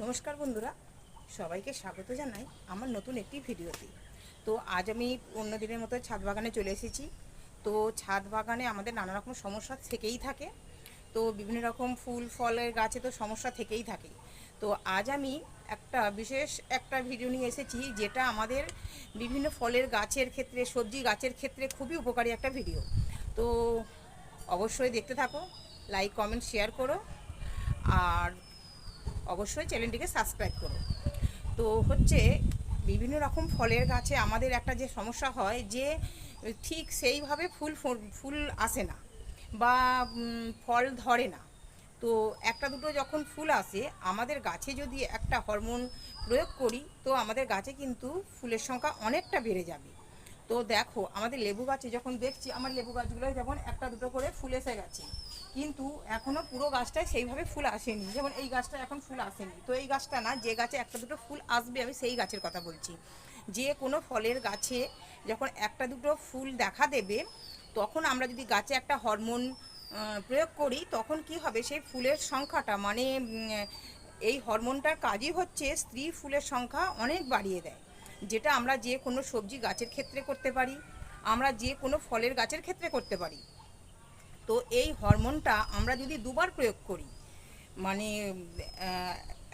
নমস্কার বন্ধুরা, সবাইকে স্বাগত জানাই আমার নতুন একটি ভিডিওতে। তো আজ আমি অন্য দিনের মতো ছাদ বাগানে চলে এসেছি। তো ছাদ বাগানে আমাদের নানা রকম সমস্যা থেকেই থাকে। তো বিভিন্ন রকম ফুল, ফলের গাছে তো সমস্যা থেকেই থাকে। তো আজ আমি একটা বিশেষ একটা ভিডিও নিয়ে এসেছি, যেটা আমাদের বিভিন্ন ফলের গাছের ক্ষেত্রে, সবজি গাছের ক্ষেত্রে খুবই উপকারী একটা ভিডিও। তো অবশ্যই দেখতে থাকো, লাইক, কমেন্ট, শেয়ার করো। আর অবশ্যই চ্যানেলটিকে সাবস্ক্রাইব করো। তো হচ্ছে বিভিন্ন রকম ফলের গাছে আমাদের একটা যে সমস্যা হয় যে ঠিক সেইভাবে ফুল ফুল আসে না বা ফল ধরে না। তো একটা দুটো যখন ফুল আসে, আমাদের গাছে যদি একটা হরমোন প্রয়োগ করি, তো আমাদের গাছে কিন্তু ফুলের সংখ্যা অনেকটা বেড়ে যাবে। তো দেখো, আমাদের লেবু গাছে যখন দেখছি, আমার লেবু গাছগুলো যেমন একটা দুটো করে ফুল এসে গেছে। কিন্তু এখনও পুরো গাছটায় সেইভাবে ফুল আসেনি। যেমন এই গাছটা এখন ফুল আসেনি। তো এই গাছটা না, যে গাছে একটা দুটো ফুল আসবে, আমি সেই গাছের কথা বলছি। যে কোনো ফলের গাছে যখন একটা দুটো ফুল দেখা দেবে, তখন আমরা যদি গাছে একটা হরমোন প্রয়োগ করি, তখন কি হবে? সেই ফুলের সংখ্যাটা মানে এই হরমোনটার কাজই হচ্ছে স্ত্রী ফুলের সংখ্যা অনেক বাড়িয়ে দেয়। যেটা আমরা যে কোনো সবজি গাছের ক্ষেত্রে করতে পারি, আমরা যে কোনো ফলের গাছের ক্ষেত্রে করতে পারি। তো এই হরমোনটা আমরা যদি দুবার প্রয়োগ করি মানে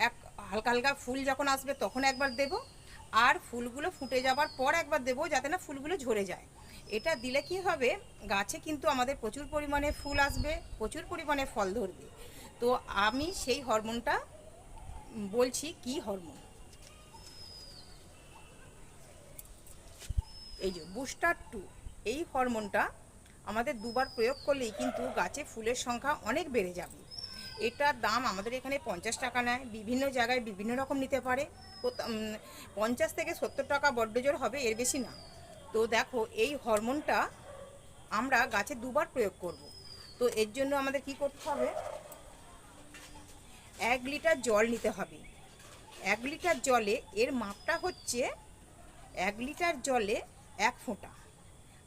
এক হালকা হালকা ফুল যখন আসবে তখন একবার দেব, আর ফুলগুলো ফুটে যাবার পর একবার দেবো যাতে না ফুলগুলো ঝরে যায়। এটা দিলে কি হবে, গাছে কিন্তু আমাদের প্রচুর পরিমাণে ফুল আসবে, প্রচুর পরিমাণে ফল ধরবে। তো আমি সেই হরমোনটা বলছি কি হরমোন? এই যে বুস্টার টু, এই হরমোনটা আমাদের দুবার প্রয়োগ করলেই কিন্তু গাছে ফুলের সংখ্যা অনেক বেড়ে যাবে। এটার দাম আমাদের এখানে পঞ্চাশ টাকা নেয়। বিভিন্ন জায়গায় বিভিন্ন রকম নিতে পারে। পঞ্চাশ থেকে সত্তর টাকা বড্ড জোর হবে, এর বেশি না। তো দেখো, এই হরমোনটা আমরা গাছে দুবার প্রয়োগ করব। তো এর জন্য আমাদের কি করতে হবে? এক লিটার জল নিতে হবে। এক লিটার জলে এর মাপটা হচ্ছে এক লিটার জলে এক ফোঁটা।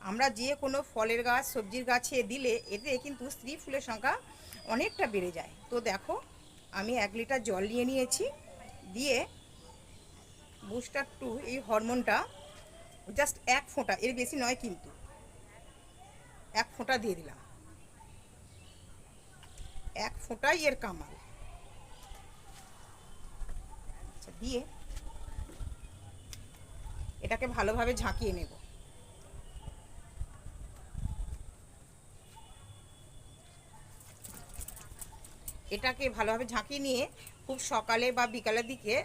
আমরা যে কোনো ফলের গাছ, সবজির গাছে দিলে এতে কিন্তু স্ত্রী ফুলের সংখ্যা অনেকটা বেড়ে যায়। তো দেখো, আমি এক লিটার জল নিয়ে নিয়েছি। দিয়ে বুস্টার টু এই হরমোনটা জাস্ট এক ফোঁটা, এর বেশি নয় কিন্তু। এক ফোঁটা দিয়ে দিলাম। এক ফোঁটাই এর কামাল। আচ্ছা দিয়ে এটাকে ভালোভাবে ঝাঁকিয়ে নেব। এটাকে ভালোভাবে ঝাঁকিয়ে নিয়ে খুব সকালে বা বিকালের দিকে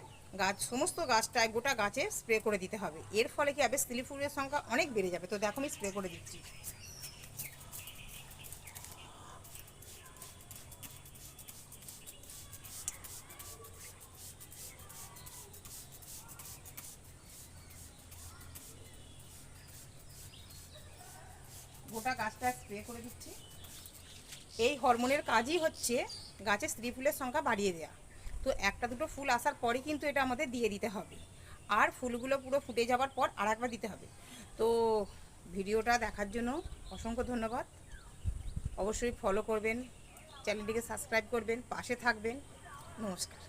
গাছ, সমস্ত গাছটায় গোটা গাছে স্প্রে করে দিতে হবে। এর ফলে কি হবে? স্ত্রী ফুলের সংখ্যা অনেক বেড়ে যাবে। তো দেখো আমি স্প্রে করে দিচ্ছি। গোটা গাছটা স্প্রে করে দিচ্ছি। এই হরমোনের কাজই হচ্ছে গাছের স্ত্রী ফুলের সংখ্যা বাড়িয়ে দেওয়া তো একটা দুটো ফুল আসার পরই কিন্তু এটা আমাদের দিয়ে দিতে হবে। আর ফুলগুলো পুরো ফুটে যাওয়ার পর আর একবার দিতে হবে। তো ভিডিওটা দেখার জন্য অসংখ্য ধন্যবাদ। অবশ্যই ফলো করবেন, চ্যানেলটিকে সাবস্ক্রাইব করবেন, পাশে থাকবেন। নমস্কার।